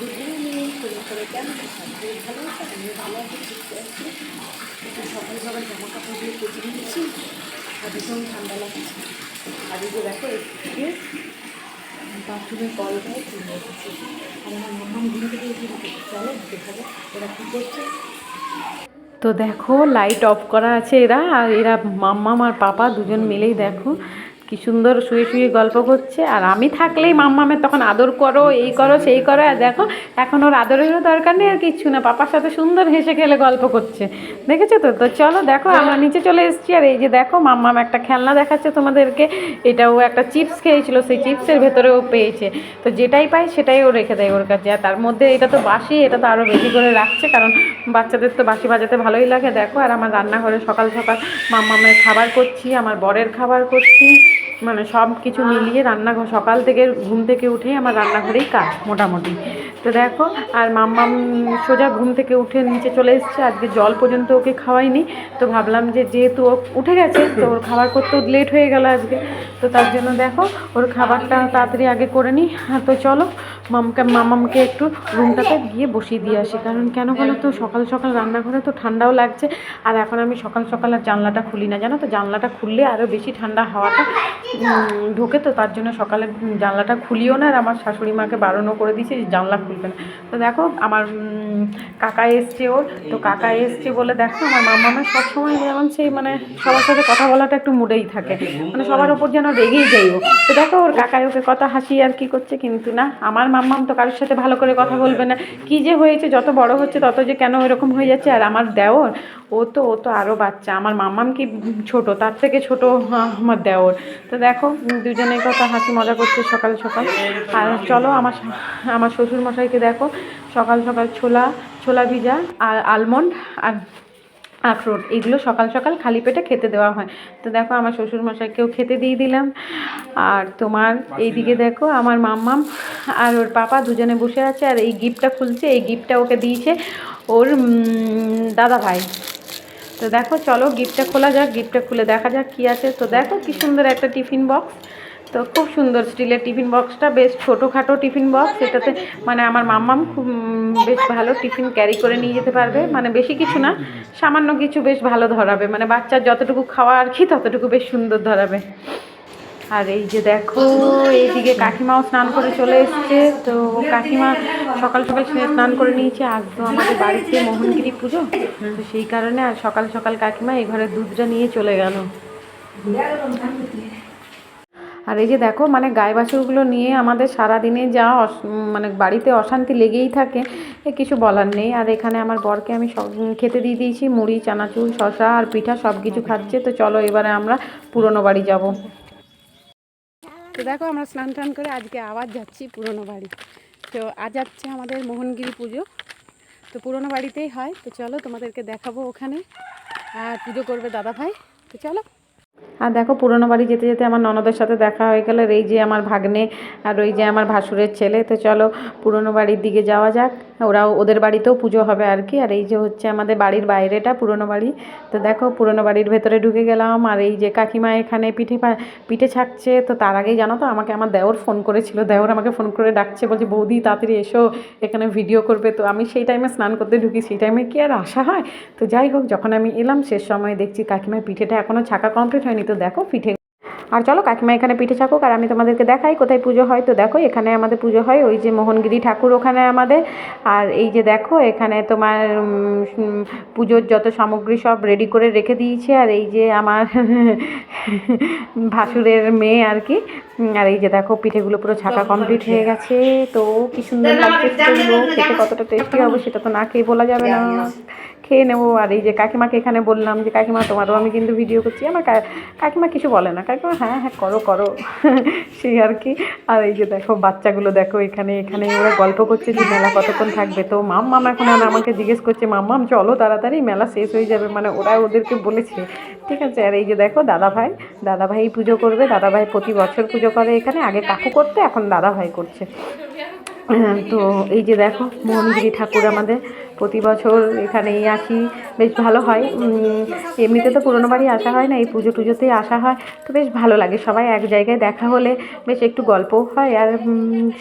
নিয়ে শরীর করে কেমন ভালো ভালো আছি একটু সকাল সকাল জামা কাপড় দিয়ে কেচে নিয়েছি আর ভীষণ ঠান্ডা লাগছে আর এই যে দেখো একটু বাথরুমে কল চলে এসেছি আর আমার মাম্মা চলো দেখা যাক ওরা কী করছে তো দেখো লাইট অফ করা আছে এরা, আর এরা মাম্মাম আর পাপা দুজন মিলেই দেখো। কি সুন্দর শুয়ে শুয়ে গল্প করছে। আর আমি থাকলেই মাম্মামের তখন আদর করো এই করো সেই করো। আর দেখো এখন ওর আদরেরও দরকার নেই আর কিচ্ছু না। পাপার সাথে সুন্দর হেসে খেলে গল্প করছে। দেখেছ তো? তো চলো দেখো আমরা নিচে চলে এসেছি। আর এই যে দেখো মাম্মাম একটা খেলনা দেখাচ্ছে তোমাদেরকে। এটাও একটা চিপস খেয়েছিল সেই চিপসের ভেতরেও পেয়েছে। তো যেটাই পায় সেটাই ও রেখে দেয় ওর কাছে। আর তার মধ্যে এটা তো বাসি এটা তো আরও বেশি করে রাখছে কারণ বাচ্চাদের তো বাসি বাজাতে ভালোই লাগে। দেখো আর আমার রান্নাঘরে সকাল সকাল মাম্মামের খাবার করছি আমার বরের খাবার করছি। মানে সব কিছু মিলিয়ে রান্নাঘর, সকাল থেকে ঘুম থেকে উঠেই আমার রান্নাঘরেই কাজ মোটামুটি। তো দেখো, আর মাম্মাম সোজা ঘুম থেকে উঠে নিচে চলে এসছে, আজকে জল পর্যন্ত ওকে খাওয়াইনি। তো ভাবলাম যে যেহেতু ও উঠে গেছে, তো ওর খাবার করতেও লেট হয়ে গেল আজকে। তো তার জন্য দেখো, ওর খাবারটা তাড়াতাড়ি আগে করে নিই। তো চলো মামকে মামামকে একটু রুমটাতে গিয়ে বসিয়ে দিয়ে আসি। কারণ কেন বলো তো, সকাল সকাল রান্নাঘরে তো ঠান্ডাও লাগছে। আর এখন আমি সকাল সকাল আর জানলাটা খুলি না। জানো তো, জানলাটা খুললে আরও বেশি ঠান্ডা হাওয়াটা ঢোকে তো। তার জন্য সকালে জানলাটা খুলিও না। আর আমার শাশুড়ি মাকে বারণও করে দিয়েছে যে জানলা খুলবে না। তো দেখো, আমার কাকা এসছে ওর। তো কাকা এসছে বলে দেখো, আমার মামামের সবসময় যেমন সেই মানে সবার সাথে কথা বলাটা একটু মুডেই থাকে। মানে সবার ওপর যেন রেগেই যাই ও। তো দেখো, ওর কাকাই ওকে কথা হাসি আর কি করছে, কিন্তু না, আমার মাম্মাম তো কারোর সাথে ভালো করে কথা বলবে না। কি যে হয়েছে, যত বড় হচ্ছে তত যে কেন এরকম হয়ে যাচ্ছে। আর আমার দেওর, ও তো ও তো আরও বাচ্চা। আমার মাম্মাম কি ছোট? তার থেকে ছোট আমার দেওর। তো দেখো দুজনের কথা হাসি মজা করছে সকাল সকাল। আর চলো আমার আমার শ্বশুর মশাইকে দেখো। সকাল সকাল ছোলা ছোলা ভিজা আর আলমন্ড আর আখরোট এগুলো সকাল সকাল খালি পেটে খেতে দেওয়া হয়। তো দেখো আমার শ্বশুর মশাইকেও খেতে দিয়ে দিলাম। আর তোমার এইদিকে দেখো আমার মাম্মাম আর ওর পাপা দুজনে বসে আছে আর এই গিফটটা খুলছে এই গিফটটা ওকে দিয়েছে ওর দাদা ভাই। তো দেখো চলো গিফটটা খোলা যাক গিফটটা খুলে দেখা যাক কী আছে। তো দেখো কি সুন্দর একটা টিফিন বক্স। তো খুব সুন্দর স্টিলের টিফিন বক্সটা, বেশ ছোটোখাটো টিফিন বক্স। এটাতে মানে আমার মাম্মাম খুব বেশ ভালো টিফিন ক্যারি করে নিয়ে যেতে পারবে। মানে বেশি কিছু না, সামান্য কিছু বেশ ভালো ধরাবে। মানে বাচ্চার যতটুকু খাওয়া আর কি, ততটুকু বেশ সুন্দর ধরাবে। আর এই যে দেখো এইদিকে কাকিমাও স্নান করে চলে এসছে। তো কাকিমা সকাল সকাল স্নান করে নিয়েছে। আজ তো আমাদের বাড়িতে মোহনগিরি পুজো। তো সেই কারণে আর সকাল সকাল কাকিমা এই ঘরে দুধটা নিয়ে চলে গেল। আর এই যে দেখো মানে গায়ে বাছুরগুলো নিয়ে আমাদের সারাদিনে যা মানে বাড়িতে অশান্তি লেগেই থাকে, এ কিছু বলার নেই। আর এখানে আমার বরকে আমি সব খেতে দিয়ে দিয়েছি, মুড়ি, চানাচুর শশা আর পিঠা সব কিছু খাচ্ছে। তো চলো এবারে আমরা পুরনো বাড়ি যাব। তো দেখো, আমরা স্নান টান করে আজকে আবার যাচ্ছি পুরনো বাড়ি। তো আজ যাচ্ছে আমাদের মোহনগিরি পুজো। তো পুরনো বাড়িতেই হয়। তো চলো তোমাদেরকে দেখাবো ওখানে। আর পুজো করবে দাদা ভাই তো চলো। আর দেখো, পুরনো বাড়ি যেতে যেতে আমার ননদের সাথে দেখা হয়ে গেল। এই যে আমার ভাগ্নে আর ওই যে আমার ভাসুরের ছেলে। তো চলো, পুরনো বাড়ির দিকে যাওয়া যাক। ওরাও ওদের বাড়িতেও পুজো হবে আর কি। আর এই যে হচ্ছে আমাদের বাড়ির বাইরেটা, পুরনো বাড়ি। তো দেখো, পুরনো বাড়ির ভেতরে ঢুকে গেলাম। আর এই যে কাকিমা এখানে পিঠে পিঠে ছাকছে। তো তার আগেই জানো তো, আমাকে আমার দেওর ফোন করেছিল। দেওর আমাকে ফোন করে ডাকছে, বলছে, বৌদি, তাড়াতাড়ি এসো, এখানে ভিডিও করবে। তো আমি সেই টাইমে স্নান করতে ঢুকি, সেই টাইমে কি আর আসা হয়? তো যাই হোক, যখন আমি এলাম, শেষ সময় দেখছি কাকিমার পিঠেটা এখনও ছাকা কমপ্লিট হয়নি তো দেখো পিঠে। আর চলো কাকিমা এখানে পিঠে ছাকুক আর আমি তোমাদেরকে দেখাই কোথায় পুজো হয়। তো দেখো এখানে আমাদের পুজো হয় ওই যে মোহনগিরি ঠাকুর ওখানে আমাদের। আর এই যে দেখো এখানে তোমার পুজোর যত সামগ্রী সব রেডি করে রেখে দিয়েছে। আর এই যে আমার ভাসুরের মেয়ে আর কি। আর এই যে দেখো পিঠেগুলো পুরো ছাকা কমপ্লিট হয়ে গেছে। তো কি সুন্দর লাগছে কতটা টেস্টি হবে সেটা তো না খেয়ে বলা যাবে না। খেয়ে নেব। আর এই যে কাকিমাকে এখানে বললাম যে কাকিমা তোমারও আমি কিন্তু ভিডিও করছি। আমার কাকিমা কিছু বলে না। কাকিমা হ্যাঁ হ্যাঁ করো করো। সেই আর কি। আর এই যে দেখো বাচ্চাগুলো দেখো এখানে এখানে ওরা গল্প করছে যে মেলা কতক্ষণ থাকবে? তো মাম মাম এখন আমাকে জিজ্ঞেস করছে মাম্মাম চলো তাড়াতাড়ি মেলা শেষ হয়ে যাবে। মানে ওরা ওদেরকে বলেছে। ঠিক আছে? আর এই যে দেখো দাদা ভাই দাদা ভাই পুজো করবে। দাদা ভাই প্রতি বছর পুজো করে এখানে। আগে কাকু করতে এখন দাদা ভাই করছে। হ্যাঁ, তো এই যে দেখো মোহনগিরি ঠাকুর আমাদের। প্রতি বছর এখানেই আসি। বেশ ভালো হয়। এমনিতে তো পুরোনো বাড়ি আসা হয় না, এই পুজো টুজোতেই আসা হয়। তো বেশ ভালো লাগে সবাই এক জায়গায় দেখা হলে বেশ একটু গল্পও হয় আর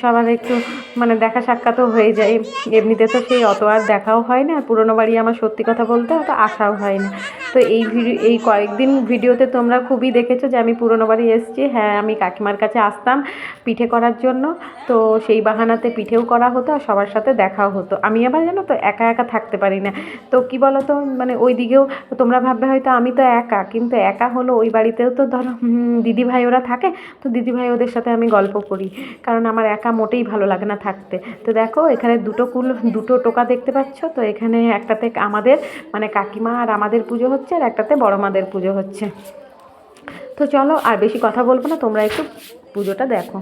সবার একটু মানে দেখা সাক্ষাৎও হয়ে যায়। এমনিতে তো সেই অত আর দেখাও হয় না। পুরোনো বাড়ি আমার সত্যি কথা বলতে অত আসাও হয় না। তো এই ভিডিও এই কয়েকদিন ভিডিওতে তোমরা খুবই দেখেছ যে আমি পুরোনো বাড়ি এসেছি। হ্যাঁ আমি কাকিমার কাছে আসতাম পিঠে করার জন্য। তো সেই বাহানাতে পিঠেও করা হতো আর সবার সাথে দেখাও হতো। আমি আবার জানো তো একা একা থাকতে পারি না। তো কি বলো তো মানে ওই দিকেও তোমরা ভাববে হয়তো আমি তো একা, কিন্তু একা হলো ওই বাড়িতেও তো ধরো দিদিভাই ওরা থাকে, তো দিদিভাই ওদের সাথে আমি গল্প করি। কারণ আমার একা মোটেই ভালো লাগে না থাকতে। তো দেখো, এখানে দুটো কুল, দুটো টোকা দেখতে পাচ্ছ, তো এখানে একটাতে আমাদের মানে কাকিমা আর আমাদের পুজো হচ্ছে, আর একটাতে বড় মাদের পুজো হচ্ছে। তো চলো, আর বেশি কথা বলব না, তোমরা একটু পুজোটা দেখো।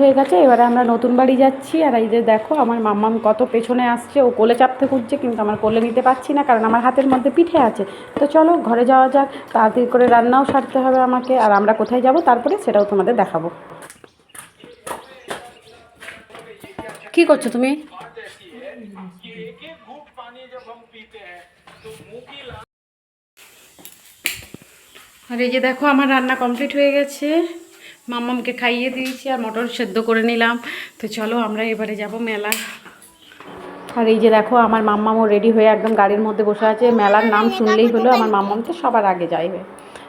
হয়ে গেছে এবারে আমরা নতুন বাড়ি যাচ্ছি। আর এই যে দেখো আমার মাম্মাম কত পেছনে আসছে ও কোলে চাপতে খুঁজছে কিন্তু আমার কোলে নিতে পারছি না কারণ আমার হাতের মধ্যে পিঠে আছে। তো চলো ঘরে যাওয়া যাক তাড়াতাড়ি করে রান্নাও সারতে হবে আমাকে আর আমরা কোথায় যাব তারপরে সেটাও তোমাদের দেখাবো। কি করছ তুমি? আর এই যে দেখো আমার রান্না কমপ্লিট হয়ে গেছে। মাম্মামকে খাইয়ে দিয়েছি আর মটর সেদ্ধ করে নিলাম। তো চলো আমরা এবারে যাব মেলা। আর এই যে দেখো, আমার মাম্মামও রেডি হয়ে একদম গাড়ির মধ্যে বসে আছে। মেলার নাম শুনলেই হলো আমার মাম্মাম তো সবার আগে যাইবে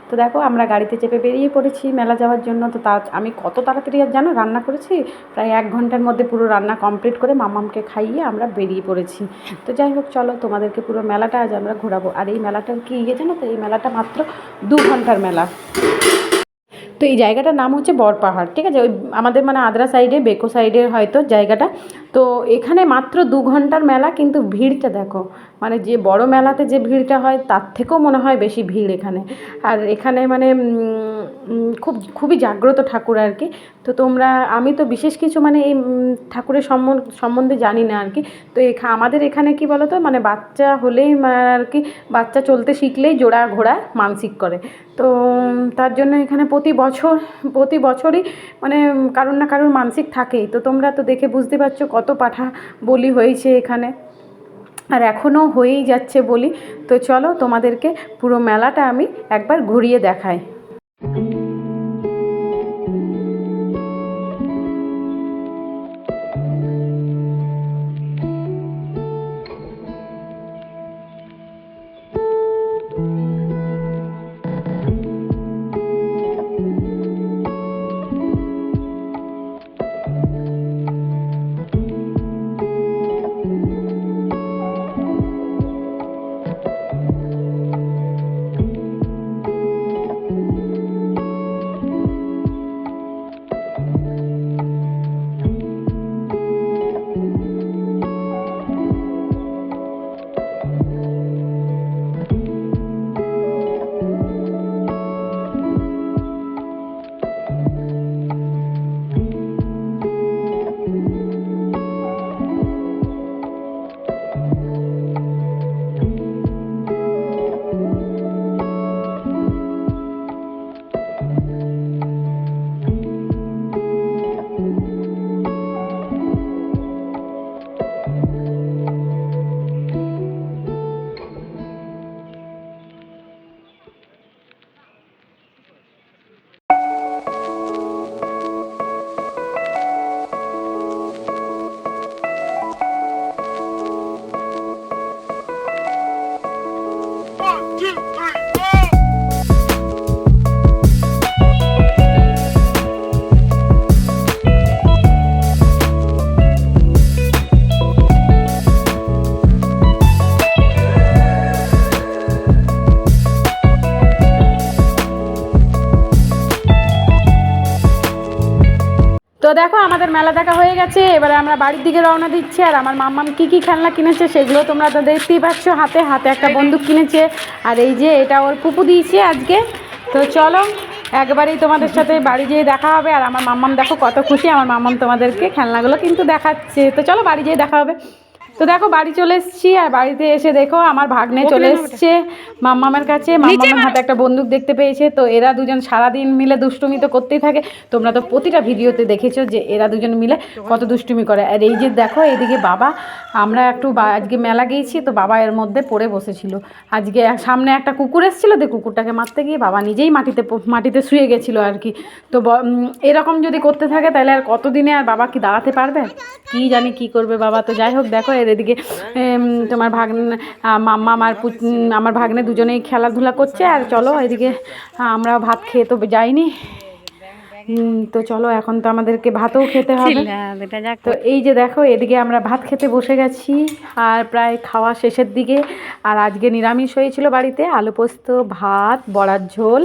তো দেখো, আমরা গাড়িতে চেপে বেরিয়ে পড়েছি মেলা যাওয়ার জন্য। তো তা, আমি কত তাড়াতাড়ি আর জানো, রান্না করেছি? প্রায় এক ঘণ্টার মধ্যে পুরো রান্না কমপ্লিট করে মাম্মামকে খাইয়ে আমরা বেরিয়ে পড়েছি। তো যাই হোক, চলো তোমাদেরকে পুরো মেলাটা আজ আমরা ঘোরাবো। আর এই মেলাটার কি ইয়ে জানো তো? এই মেলাটা মাত্র দু ঘণ্টার মেলা। তো এই জায়গাটার নাম হচ্ছে বরপাহাড় ঠিক আছে? ওই আমাদের মানে আদ্রা সাইডে, বেকো সাইডের হয়তো জায়গাটা। তো এখানে মাত্র দু ঘণ্টার মেলা, কিন্তু ভিড়টা দেখো মানে যে বড় মেলাতে যে ভিড়টা হয়, তার থেকেও মনে হয় বেশি ভিড় এখানে। আর এখানে মানে খুব, খুবই জাগ্রত ঠাকুর আর কি। তো তোমরা, আমি তো বিশেষ কিছু মানে এই ঠাকুরের সম্বন্ধে জানি না আর কি। তো এখা, আমাদের এখানে কি বলো তো মানে বাচ্চা হলেই আর কি, বাচ্চা চলতে শিখলেই জোড়া ঘোড়া মানসিক করে। তো তার জন্য এখানে প্রতি বছর, প্রতি বছরই মানে কারোর না কারোর মানসিক থাকেই। তো তোমরা তো দেখে বুঝতে পারছ কত পাঠা বলি হয়েছে এখানে। আর এখনও হয়েই যাচ্ছে বলি। তো চলো তোমাদেরকে পুরো মেলাটা আমি একবার ঘুরিয়ে দেখাই। দেখো আমাদের মেলা দেখা হয়ে গেছে। এবারে আমরা বাড়ির দিকে রওনা দিচ্ছি আর আমার মাম্মাম কি কি খেলনা কিনেছে সেগুলো তোমরা তো দেখতেই পাচ্ছ হাতে। হাতে একটা বন্দুক কিনেছে। আর এই যে এটা ওর পুপু দিয়েছে আজকে। তো চলো একবারেই তোমাদের সাথে বাড়ি যেয়ে দেখা হবে। আর আমার মাম্মাম দেখো কত খুশি আমার মাম্মাম তোমাদেরকে খেলনাগুলো কিন্তু দেখাচ্ছে। তো চলো বাড়ি যেয়ে দেখা হবে। তো দেখো বাড়ি চলে এসেছি আর বাড়িতে এসে দেখো আমার ভাগ্নে চলে এসছে। মাম্মামের কাছে মাম্মামের হাতে একটা বন্দুক দেখতে পেয়েছে। তো এরা দুজন সারাদিন মিলে দুষ্টুমি তো করতেই থাকে। তোমরা তো প্রতিটা ভিডিওতে দেখেছ যে এরা দুজন মিলে কত দুষ্টুমি করে। আর এই যে দেখো এদিকে বাবা আমরা একটু আজকে মেলা গিয়েছি তো বাবা এর মধ্যে পড়ে বসেছিল। আজকে সামনে একটা কুকুর এসেছিল দিয়ে কুকুরটাকে মারতে গিয়ে বাবা নিজেই মাটিতে মাটিতে শুয়ে গেছিল আর কি। তো এরকম যদি করতে থাকে তাহলে আর কতদিনে আর বাবা কি দাঁড়াতে পারবে? কি জানি কি করবে বাবা। তো যাই হোক দেখো এর এদিকে তোমার ভাগ্নে মাম্মা আমার আমার ভাগ্নে দুজনেই খেলাধুলা করছে। আর চলো এদিকে আমরা ভাত খেয়ে তো যাইনি। তো চলো এখন তো আমাদেরকে ভাতও খেতে হবে। তো এই যে দেখো এদিকে আমরা ভাত খেতে বসে গেছি। আর প্রায় খাওয়া শেষের দিকে। আর আজকে নিরামিষ হয়েছিল বাড়িতে আলু পোস্ত ভাত বড়ার ঝোল।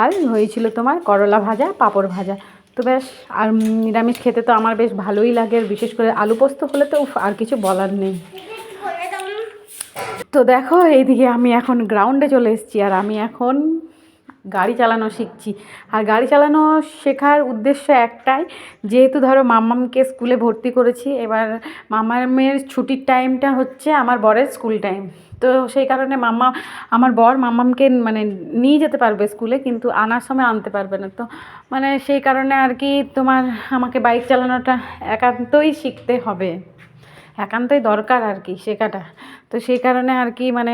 আর হয়েছিল তোমার করলা ভাজা পাঁপড় ভাজা। তো বেশ, আর নিরামিষ খেতে তো আমার বেশ ভালোই লাগে বিশেষ করে আলু পোস্ত হলে তো আর কিছু বলার নেই। তো দেখো, এইদিকে আমি এখন গ্রাউন্ডে চলে এসেছি, আর আমি এখন গাড়ি চালানো শিখছি। আর গাড়ি চালানো শেখার উদ্দেশ্য একটাই, যেহেতু ধরো মাম্মামকে স্কুলে ভর্তি করেছি, এবার মামামের ছুটির টাইমটা হচ্ছে আমার বরের স্কুল টাইম। তো সেই কারণে মাম্মা আমার বর মাম্মামকে মানে নিয়ে যেতে পারবে স্কুলে, কিন্তু আনার সময় আনতে পারবে না। তো মানে সেই কারণে আর কি তোমার আমাকে বাইক চালানোটা একান্তই শিখতে হবে। একান্তই দরকার আর কি শেখাটা। তো সেই কারণে আর কি মানে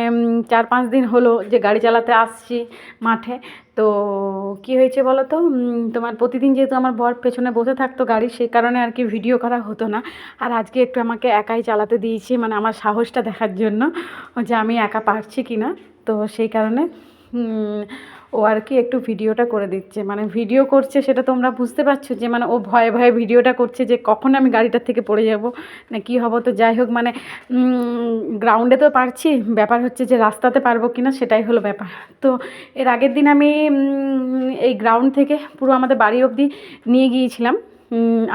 চার পাঁচ দিন হলো যে গাড়ি চালাতে আসছি মাঠে। তো কি হয়েছে বলো তো তোমার প্রতিদিন যেহেতু আমার বর পেছনে বসে থাকতো গাড়ি, সেই কারণে আর কি ভিডিও করা হতো না। আর আজকে একটু আমাকে একাই চালাতে দিয়েছি মানে আমার সাহসটা দেখার জন্য যে আমি একা পারছি কি না তো সেই কারণে ও আর কি একটু ভিডিওটা করে দিচ্ছে। মানে ভিডিও করছে সেটা তোমরা বুঝতে পারছ যে মানে ও ভয়ে ভয়ে ভিডিওটা করছে যে কখন আমি গাড়িটার থেকে পড়ে যাব না কি হব তো যাই হোক মানে গ্রাউন্ডে তো পারছি। ব্যাপার হচ্ছে যে রাস্তাতে পারব কি না সেটাই হলো ব্যাপার। তো এর আগের দিন আমি এই গ্রাউন্ড থেকে পুরো আমাদের বাড়ি অবধি নিয়ে গিয়েছিলাম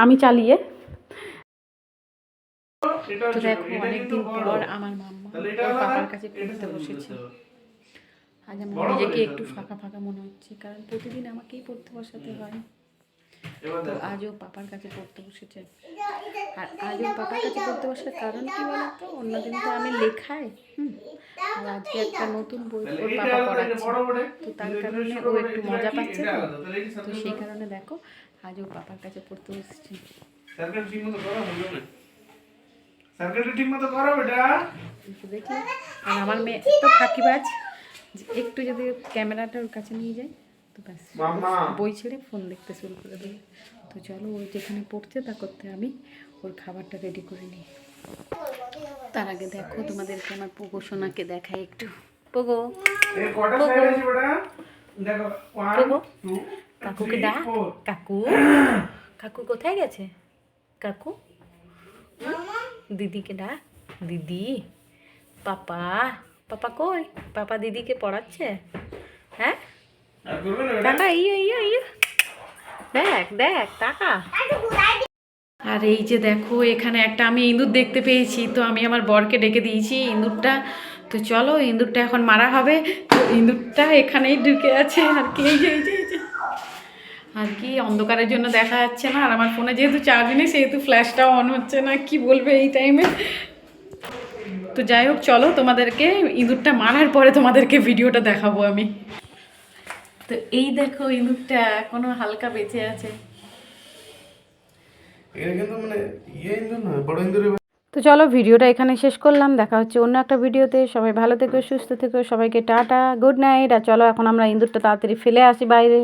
আমি চালিয়ে। তো দেখো অনেকদিন পর আমার মাম্মা ওর পাপার কাছে পড়তে বসেছে। আজ আমার নিজেকে একটু ফাঁকা ফাঁকা মনে হচ্ছে কারণ প্রতিদিন আমাকেই পড়তে বসাতে হয়। তো আজও পাপার কাছে পড়তে বসেছে। আর আজও পাপার কাছে পড়তে বসার কারণ কি বলতো? অন্যদিন তো আমি লেখাই হুম। আর আজকে একটা নতুন বই পাপা পড়াচ্ছে। তো তার কারণে ও একটু মজা পাচ্ছে তো। সেই কারণে দেখো আজও পাপার কাছে পড়তে বসেছে। একটু আর আমার মেয়ে তো ফাঁকিবাজ। একটু যদি ক্যামেরাটা ওর কাছে নিয়ে যায় তো ব্যাস। বই ছেড়ে ফোন দেখতে শুরু করে দেবে। তো চলো ওই যেখানে পড়ছে তা করতে আমি ওর খাবারটা রেডি করে নিই। তার আগে দেখো তোমাদেরকে আমার পোগো সোনাকে দেখাই একটু। পোগো। পোগো। কাকুকে ডাক। কাকু। কাকু কোথায় গেছে? কাকু। দিদিকে ডাক। দিদি। পাপা। পাপা কই? পাপা দিদিকে পড়াচ্ছে? হ্যাঁ? টাকা ইয়ে ইয়ে ইয়ে। দেখ দেখ টাকা। আর এই যে দেখো এখানে একটা আমি ইঁদুর দেখতে পেয়েছি তো আমি আমার বরকে ডেকে দিয়েছি ইঁদুরটা। তো চলো ইঁদুরটা এখন মারা হবে। তো ইঁদুরটা এখানেই ঢুকে আছে। আর কি এই যে এই যে এই যে। আর কি অন্ধকারের জন্য দেখা যাচ্ছে না। আর আমার ফোনে যেহেতু চার্জ নেই সেহেতু ফ্ল্যাশটাও অন হচ্ছে না। কি বলবে এই টাইমে তো যাই হোক চলো তোমাদেরকে ইঁদুরটা মারার পরে তোমাদেরকে ভিডিওটা দেখাবো আমি। তো এই দেখো ইঁদুরটা এখনও হালকা বেঁচে আছে। মানে ইয়ে তো চলো ভিডিওটা এখানে শেষ করলাম দেখা হচ্ছে অন্য একটা ভিডিওতে। সবাই ভালো থেকো সুস্থ থেকো সবাইকে টাটা গুড নাইট আর চলো এখন আমরা ইঁদুরটা তাড়াতাড়ি ফেলে আসি বাইরে।